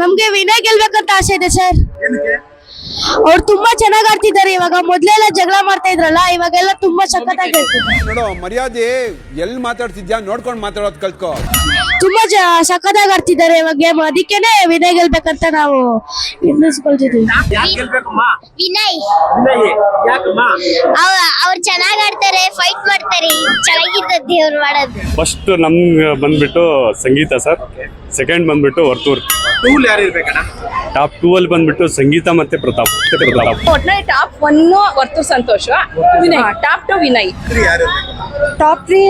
ನಮ್ಗೆ ವಿನಯ್ ಗೆಲ್ಬೇಕಂತ ಆಸೆ ಇದೆ ಸರ್. ಅವ್ರು ತುಂಬಾ ಚೆನ್ನಾಗ್ ಆಡ್ತಿದ್ದಾರೆ ಇವಾಗ. ಮೊದ್ಲೆಲ್ಲ ಜಗಳ ಮಾಡ್ತಾ ಇದ್ರಲ್ಲ ಇವಾಗೆಲ್ಲ ತುಂಬಾ ಸಖತ್ತಾಗಿ ನೋಡು ಮರ್ಯಾದೆ ಎಲ್ ಮಾತಾಡ್ತಿದ್ಯಾ ನೋಡ್ಕೊಂಡು ಮಾತಾಡೋದು ಕಲ್ತ್ಕೋ. ತುಂಬಾ ಜ ಸಖತ್ತಾಗಿ ಆಡ್ತಿದ್ದಾರೆ ಇವಾಗ ಗೇಮ್ ಅದಕ್ಕೇನೆ ವಿನಯ್ ಗೆಲ್ಬೇಕಂತ ನಾವು ವಿನಯ್. ಅವ್ರು ಚೆನ್ನಾಗ್ ಆಡ್ತಾರೆ ಫೈಟ್ ಮಾಡ್ತಾರೆ ಮಾಡೋದು. ಫಸ್ಟ್ ನಮ್ಗೆ ಬಂದ್ಬಿಟ್ಟು ಸಂಗೀತ ಸರ್. ಸೆಕೆಂಡ್ ಬಂದ್ಬಿಟ್ಟು ವರ್ತೂರ್. ಟೂಲ್ ಯಾರು ಇರ್ಬೇಕಣ್ಣ? ಟಾಪ್ ಟೂ ಅಲ್ಲಿ ಬಂದ್ಬಿಟ್ಟು ಸಂಗೀತ ಮತ್ತೆ ಪ್ರತಾಪ್. ಪ್ರತಾಪ್. ಒಟ್ನಲ್ಲಿ top one Varthur Santhosh. Vinay. Top two Vinay. ಯಾರು ಟಾಪ್ ತ್ರೀ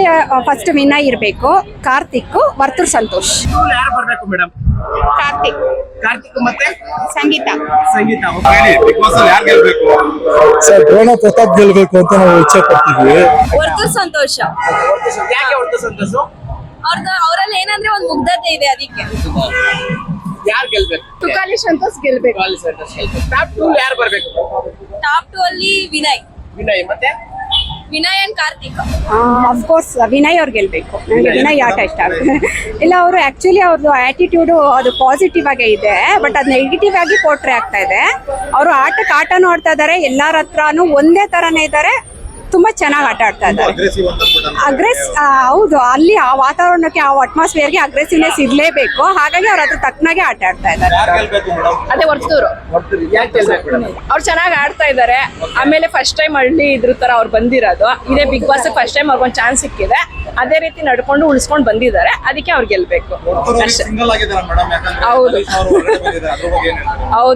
ಫಸ್ಟ್ ವಿನಯ್ ಇರಬೇಕು ಕಾರ್ತಿಕ್ ವರ್ತೂರ್ ಸಂತೋಷ್. ಟೂಲ್ ಯಾರು ಬರ್ಬೇಕು ಮೇಡಮ್ ಕಾರ್ತಿಕ್. ಕಾರ್ತಿಕ್ ಮತ್ತೆ? ಸಂಗೀತ. ಸಂಗೀತ ಹೇಳಿ ಬಿಗ್ ಬಾಸ್ ಅಲ್ಲಿ ಯಾರು ಗೆಲ್ಬೇಕು? ಸರ್ ದ್ರೋಣ ಪ್ರತಾಪ್ ಗೆಲ್ಬೇಕು ಅಂತ ನಾವು ಇಚ್ಛೆ ಪಡ್ತಿದ್ವಿ. ವರ್ತೂರ್ ಸಂತೋಷ. ಯಾಕೆ ಸಂತೋಷ? ಅವ್ರದ್ದು ಅವರಲ್ಲಿ ಏನಂದ್ರೆ ಒಂದು ಮುಗ್ಧತೆ ಇದೆ ಅದಕ್ಕೆ. ಯಾರು ಗೆಲ್ಬೇಕು? ತುಕಾಲಿ ಸಂತೋಷ್ ಗೆಲ್ಬೇಕು. ಟಾಪ್ ಯಾರು ಬರ್ಬೇಕು? ಟಾಪ್ ಟು ಅಲ್ಲಿ ವಿನಯ್. ವಿನಯ್ ಮತ್ತೆ? Vinay and Karthik. Of course Vinay ಅವ್ರು ಗೆಲ್ಬೇಕು. ನನಗೆ ವಿನಯ್ ಆಟ ಇಷ್ಟ ಆಗುತ್ತೆ ಇಲ್ಲ ಅವರು ಆಕ್ಚುಲಿ ಅವ್ರದ್ದು ಆಟಿಟ್ಯೂಡು ಅದು ಪಾಸಿಟಿವ್ ಆಗೇ ಇದೆ ಬಟ್ ಅದು ನೆಗೆಟಿವ್ ಆಗಿ ಪೋಟ್ರೆ ಆಗ್ತಾ ಇದೆ. ಅವರು ಆಟಕ್ಕೆ ಆಟನೂ ಆಡ್ತಾ ಇದ್ದಾರೆ ಎಲ್ಲರ ಹತ್ರನೂ ಒಂದೇ ತರನೇ ಇದ್ದಾರೆ ತುಂಬಾ ಚೆನ್ನಾಗಿ ಆಟ ಆಡ್ತಾ ಇದ್ದಾರೆ ಅಗ್ರೆಸ್ ಹೌದು ಅಲ್ಲಿ ಆ ವಾತಾವರಣಕ್ಕೆ ಆ ಅಟ್ಮಾಸ್ಫಿಯರ್ಗೆ ಅಗ್ರೆಸಿವ್ನೆಸ್ ಇರಲೇಬೇಕು. ಹಾಗಾಗಿ ಅವ್ರ ಅದ್ರ ತಕ್ಕನಾಗೆ ಆಟ ಆಡ್ತಾ ಇದ್ದಾರೆ. ಅದೇ ವರ್ತೂರು ಅವ್ರು ಚೆನ್ನಾಗಿ ಆಡ್ತಾ ಇದ್ದಾರೆ ಆಮೇಲೆ ಫಸ್ಟ್ ಟೈಮ್ ಹಳ್ಳಿ ಇದ್ರ ತರ ಅವ್ರು ಬಂದಿರೋದು. ಇದೇ ಬಿಗ್ ಬಾಸ್ ಫಸ್ಟ್ ಟೈಮ್ ಅವ್ರಿಗೊಂದು ಚಾನ್ಸ್ ಸಿಕ್ಕಿದೆ. ಅದೇ ರೀತಿ ನಡ್ಕೊಂಡು ಉಳಿಸ್ಕೊಂಡು ಬಂದಿದ್ದಾರೆ. ಅದಕ್ಕೆ ಅವ್ರು ಗೆಲ್ಬೇಕು. ಅಷ್ಟೇ. ಸಿಂಗಲ್ ಆಗಿದ್ದಾರೆ ಮೇಡಮ್ ಯಾಕಂದ್ರೆ ಹೌದು. ಅವ್ರು ಹೊರಗಡೆ ಬಂದಿದ್ದಾರೆ. ಅದ್ರ ಬಗ್ಗೆ ಏನ್ ಹೇಳ್ತೀರಾ? ಹೌದು.